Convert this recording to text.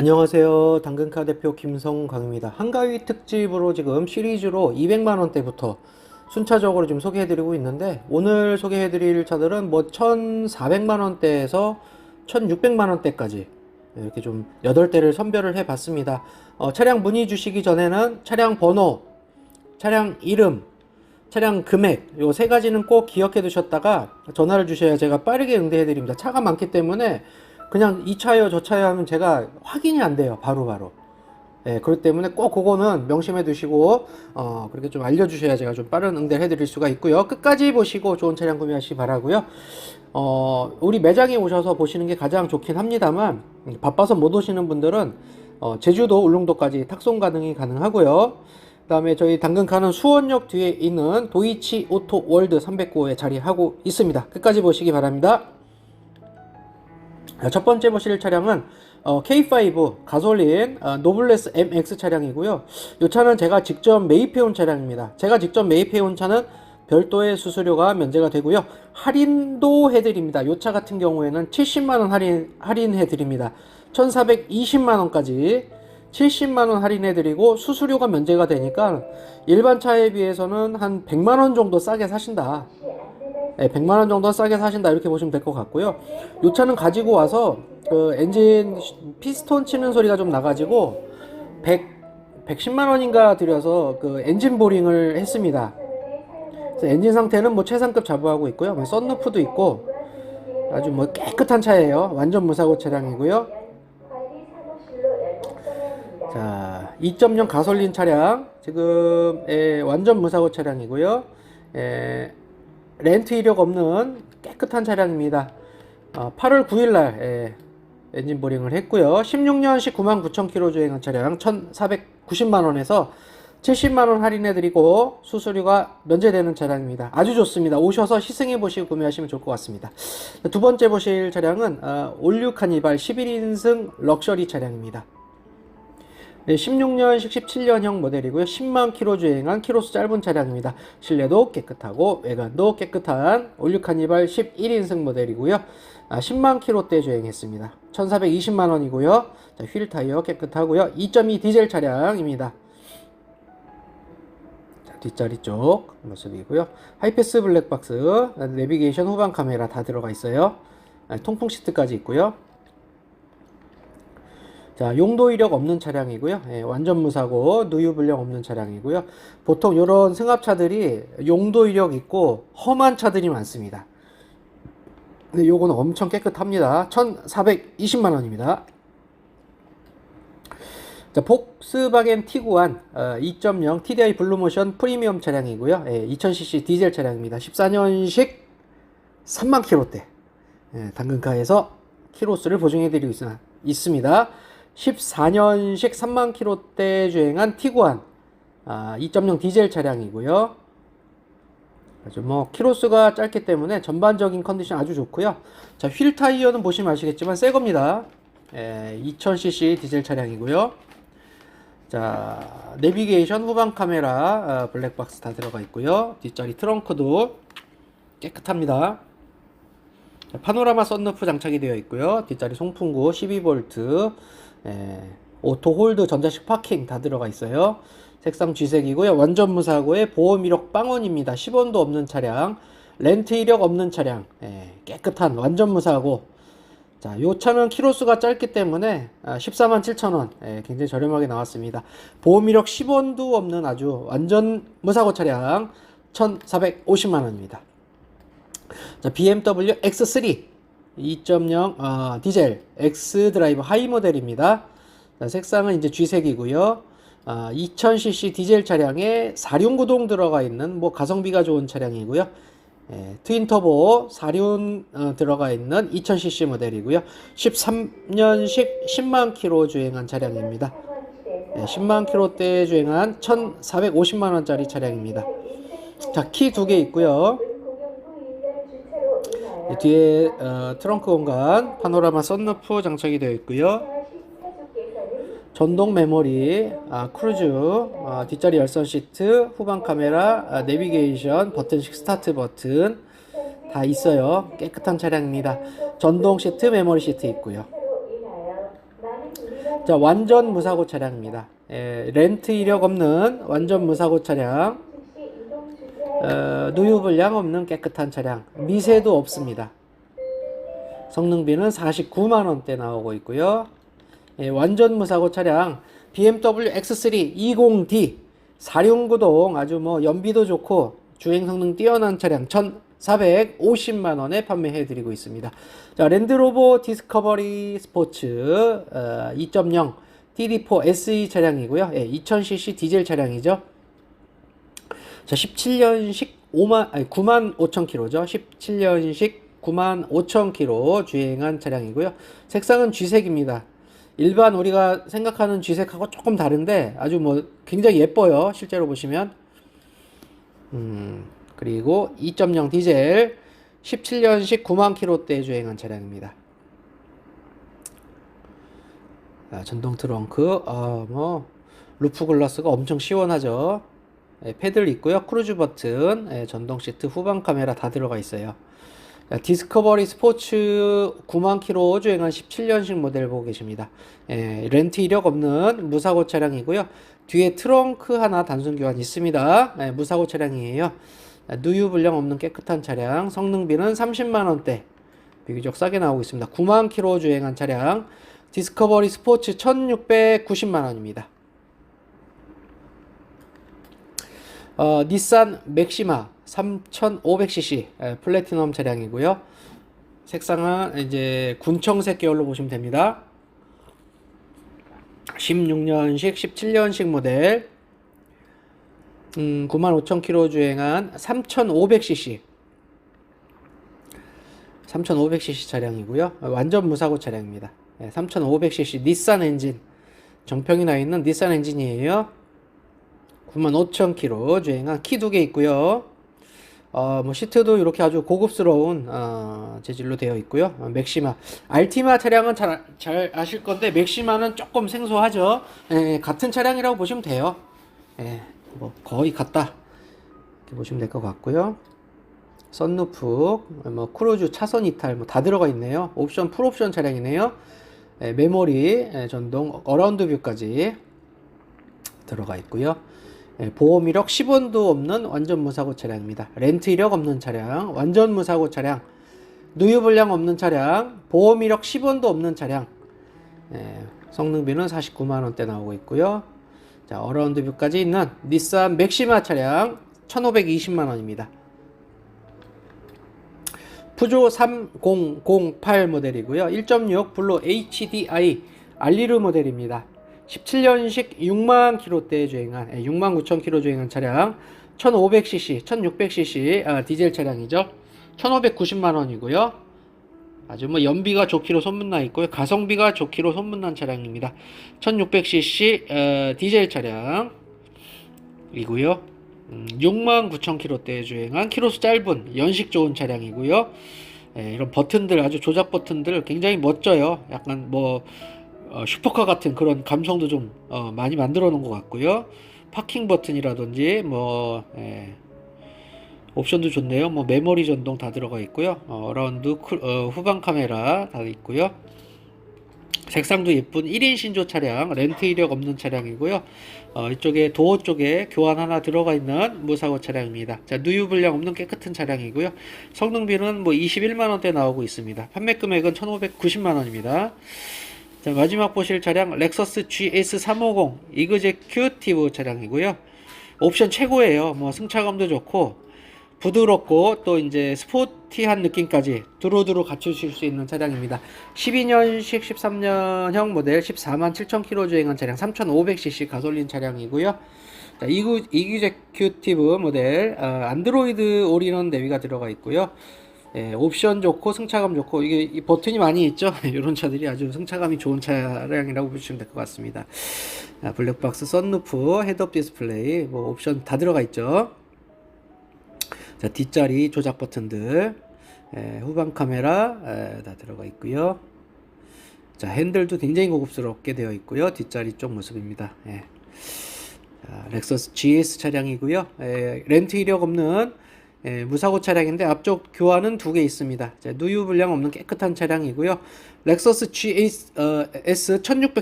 안녕하세요. 당근카 대표 김성광입니다. 한가위 특집으로 지금 시리즈로 200만 원대부터 순차적으로 지금 소개해드리고 있는데 오늘 소개해드릴 차들은 뭐 1,400만 원대에서 1,600만 원대까지 이렇게 좀 8대를 선별을 해봤습니다. 어, 차량 문의 주시기 전에는 차량 번호, 차량 이름, 차량 금액 요 세 가지는 꼭 기억해 두셨다가 전화를 주셔야 제가 빠르게 응대해 드립니다. 차가 많기 때문에 그냥 이 차요 저 차요 하면 제가 확인이 안 돼요. 바로 바로. 예, 그렇기 때문에 꼭 그거는 명심해 두시고 어, 그렇게 좀 알려 주셔야 제가 좀 빠른 응대를 해 드릴 수가 있고요. 끝까지 보시고 좋은 차량 구매하시기 바라고요. 어, 우리 매장에 오셔서 보시는 게 가장 좋긴 합니다만 음, 바빠서 못 오시는 분들은 어, 제주도 울릉도까지 탁송 가능이 가능하고요. 그 다음에 저희 당근카는 수원역 뒤에 있는 도이치 오토 월드 309호에 자리하고 있습니다. 끝까지 보시기 바랍니다. 자, 첫 번째 보실 차량은 어, K5 가솔린 어, 노블레스 MX 차량이고요. 이 차는 제가 직접 매입해 온 차량입니다. 제가 직접 매입해 온 차는 별도의 수수료가 면제가 되고요. 할인도 해드립니다. 이 차 같은 경우에는 70만원 할인, 할인해드립니다. 1420만원까지 70만원 할인해드리고 수수료가 면제가 되니까 일반 차에 비해서는 한 100만원 정도 싸게 사신다. 네, 100만 원 정도 싸게 사신다. 이렇게 보시면 될 것 같고요. 이 차는 가지고 와서 그 엔진 피스톤 치는 소리가 좀 나가지고 100, 110만 원인가 들여서 그 엔진 보링을 했습니다. 엔진 상태는 뭐 최상급 자부하고 있고요. 뭐 썬루프도 있고 아주 뭐 깨끗한 차예요. 완전 무사고 차량이고요. 자, 2.0 가솔린 차량 지금 예, 완전 무사고 차량이고요. 예, 렌트 이력 없는 깨끗한 차량입니다. 어, 8월 9일날 예, 엔진 보링을 했고요. 16년식 99,000km 주행한 차량 1,490만원에서 70만원 할인해드리고 수수료가 면제되는 차량입니다. 아주 좋습니다. 오셔서 시승해 보시고 구매하시면 좋을 것 같습니다. 두 번째 보실 차량은 어, 올류 카니발 11인승 럭셔리 차량입니다. 네, 16년식 17년형 모델이고요. 10만 킬로 주행한 키로수 짧은 차량입니다. 실내도 깨끗하고 외관도 깨끗한 올류 카니발 11인승 모델이고요. 아, 10만 킬로대 주행했습니다. 1,420만 원이고요. 자, 휠 타이어 깨끗하고요. 2.2 디젤 차량입니다. 자, 뒷자리 쪽 모습이고요. 하이패스 블랙박스, 내비게이션 후방 카메라 다 들어가 있어요. 아, 통풍 시트까지 있고요. 자, 용도 이력 없는 차량이고요. 예, 완전 무사고 누유 불량 없는 차량이고요. 보통 이런 승합차들이 용도 이력 있고 험한 차들이 많습니다. 근데 요거는 엄청 깨끗합니다. 1,420만 원입니다. 자, 폭스바겐 티구안 어, 2.0 TDI 블루모션 프리미엄 차량이고요. 예, 2000cc 디젤 차량입니다. 14년식 3만 킬로대. 예, 당근가에서 키로수를 보증해드리고 있, 있습니다. 14년식 3만 킬로대 주행한 티구안 아, 2.0 디젤 차량이고요. 아주 뭐 키로수가 짧기 때문에 전반적인 컨디션 아주 좋고요. 자, 휠 타이어는 보시면 아시겠지만 새 겁니다. 예, 2000cc 디젤 차량이고요. 자, 내비게이션 후방 카메라 어, 블랙박스 다 들어가 있고요. 뒷자리 트렁크도 깨끗합니다. 자, 파노라마 썬루프 장착이 되어 있고요. 뒷자리 송풍구 12V 예, 오토 홀드 전자식 파킹 다 들어가 있어요. 색상 쥐색이고요. 완전 무사고의 보험 이력 빵원입니다. 10원도 없는 차량, 렌트 이력 없는 차량, 예, 깨끗한 완전 무사고. 자, 요 차는 키로수가 짧기 때문에 14만 7천 원, 예, 굉장히 저렴하게 나왔습니다. 보험 이력 10원도 없는 아주 완전 무사고 차량 1,450만 원입니다. 자, BMW X3 2.0 어, 디젤 X 드라이브 하이 모델입니다. 자, 색상은 이제 쥐색이고요. 어, 2000cc 디젤 차량에 4륜 구동 들어가 있는 뭐 가성비가 좋은 차량이고요. 예, 트윈 터보 4륜 어, 들어가 있는 2000cc 모델이고요. 13년식 10만 킬로 주행한 차량입니다. 예, 10만 킬로대 주행한 1,450만 원짜리 차량입니다. 자, 키 두 개 있고요. 이 뒤에 어, 트렁크 공간, 파노라마 썬루프 장착이 되어 있고요. 전동 메모리, 아, 크루즈, 아, 뒷자리 열선 시트, 후방 카메라, 아, 내비게이션, 버튼식 스타트 버튼 다 있어요. 깨끗한 차량입니다. 전동 시트, 메모리 시트 있고요. 자, 완전 무사고 차량입니다. 예, 렌트 이력 없는 완전 무사고 차량. 어, 누유불량 없는 깨끗한 차량. 미세도 없습니다. 성능비는 49만 원대 나오고 있고요. 예, 완전 무사고 차량 BMW X3 20D 4륜구동 아주 뭐 연비도 좋고 주행 성능 뛰어난 차량 1,450만 원에 판매해 드리고 있습니다. 자, 랜드로버 디스커버리 스포츠 어, 2.0 TD4 SE 차량이고요. 예, 2000cc 디젤 차량이죠. 자, 17년식 5만 아니 9만 5천 킬로죠. 17년식 9만 5천 킬로 주행한 차량이고요. 색상은 쥐색입니다. 일반 우리가 생각하는 쥐색하고 조금 다른데 아주 뭐 굉장히 예뻐요. 실제로 보시면. 음, 그리고 2.0 디젤 17년식 9만 킬로대 주행한 차량입니다. 아, 전동 트렁크, 아, 뭐, 루프 글라스가 엄청 시원하죠. 예, 패들 있고요. 크루즈 버튼, 예, 전동 시트, 후방 카메라 다 들어가 있어요. 자, 디스커버리 스포츠 9만 킬로 주행한 17년식 모델 보고 계십니다. 예, 렌트 이력 없는 무사고 차량이고요. 뒤에 트렁크 하나 단순 교환 있습니다. 예, 무사고 차량이에요. 아, 누유 불량 없는 깨끗한 차량. 성능비는 30만 원대. 비교적 싸게 나오고 있습니다. 9만 킬로 주행한 차량. 디스커버리 스포츠 1690만 원입니다. 어, 닛산 맥시마 3500cc 에, 플래티넘 차량이고요. 색상은 이제 군청색 계열로 보시면 됩니다. 16년식, 17년식 모델. 음, 95,000km 주행한 3,500cc. 3,500cc 차량이고요. 완전 무사고 차량입니다. 예, 3,500cc 닛산 엔진. 정평이 나 있는 닛산 엔진이에요. 95,000km 주행한 키 두 개 있고요. 어, 뭐 시트도 이렇게 아주 고급스러운 어, 재질로 되어 있고요. 어, 맥시마, 알티마 차량은 잘, 잘 아실 건데 맥시마는 조금 생소하죠. 예, 같은 차량이라고 보시면 돼요. 예, 뭐 거의 같다 이렇게 보시면 될 것 같고요. 썬루프, 뭐 크루즈 차선 이탈 뭐 다 들어가 있네요. 옵션 풀옵션 차량이네요. 예, 메모리, 예, 전동, 어라운드 뷰까지 들어가 있고요. 예, 보험 이력 10원도 없는 완전 무사고 차량입니다. 렌트 이력 없는 차량, 완전 무사고 차량, 누유 불량 없는 차량, 보험 이력 10원도 없는 차량. 예, 성능비는 49만 원대 나오고 있고요. 자, 어라운드 뷰까지 있는 닛산 맥시마 차량 1,520만 원입니다. 푸조 3008 모델이고요. 1.6 블루 HDI 알리르 모델입니다. 17년식 6만 킬로대 주행한 6만 9천 킬로 주행한 차량 1500cc, 1600cc 아, 디젤 차량이죠. 1590만 원이고요. 아주 뭐 연비가 좋기로 소문나 있고요. 가성비가 좋기로 소문난 차량입니다. 1600cc 어, 디젤 차량이고요. 음, 6만 9천 킬로대 주행한 키로수 짧은 연식 좋은 차량이고요. 예, 이런 버튼들 아주 조작 버튼들 굉장히 멋져요. 약간 뭐 어, 슈퍼카 같은 그런 감성도 좀 어, 많이 만들어 놓은 것 같고요. 파킹 버튼이라든지 뭐 예, 옵션도 좋네요. 뭐 메모리 전동 다 들어가 있고요. 어, 라운드 어, 후방 카메라 다 있고요. 색상도 예쁜 1인 신조 차량, 렌트 이력 없는 차량이고요. 어, 이쪽에 도어 쪽에 교환 하나 들어가 있는 무사고 차량입니다. 자, 누유 불량 없는 깨끗한 차량이고요. 성능비는 뭐 21만 원대 나오고 있습니다. 판매 금액은 1,590만 원입니다. 자, 마지막 보실 차량 렉서스 GS350 이그제큐티브 차량이고요. 옵션 최고예요. 뭐 승차감도 좋고 부드럽고 또 이제 스포티한 느낌까지 두루두루 갖추실 수 있는 차량입니다. 12년식 13년형 모델 14만 7천 킬로 주행한 차량 3,500cc 가솔린 차량이고요. 자, 이그제큐티브 모델 어, 안드로이드 올인원 대비가 들어가 있고요. 예, 옵션 좋고 승차감 좋고 이게 이 버튼이 많이 있죠. 이런 차들이 아주 승차감이 좋은 차량이라고 보시면 될 것 같습니다. 아, 블랙박스, 썬루프, 헤드업 디스플레이, 뭐 옵션 다 들어가 있죠. 자, 뒷자리 조작 버튼들, 예, 후방 카메라 예, 다 들어가 있고요. 자, 핸들도 굉장히 고급스럽게 되어 있고요. 뒷자리 쪽 모습입니다. 예. 자, 렉서스 GS 차량이고요. 예, 렌트 이력 없는 예, 무사고 차량인데 앞쪽 교환은 두 개 있습니다. 자, 누유 불량 없는 깨끗한 차량이고요. 렉서스 GS 어, S 1600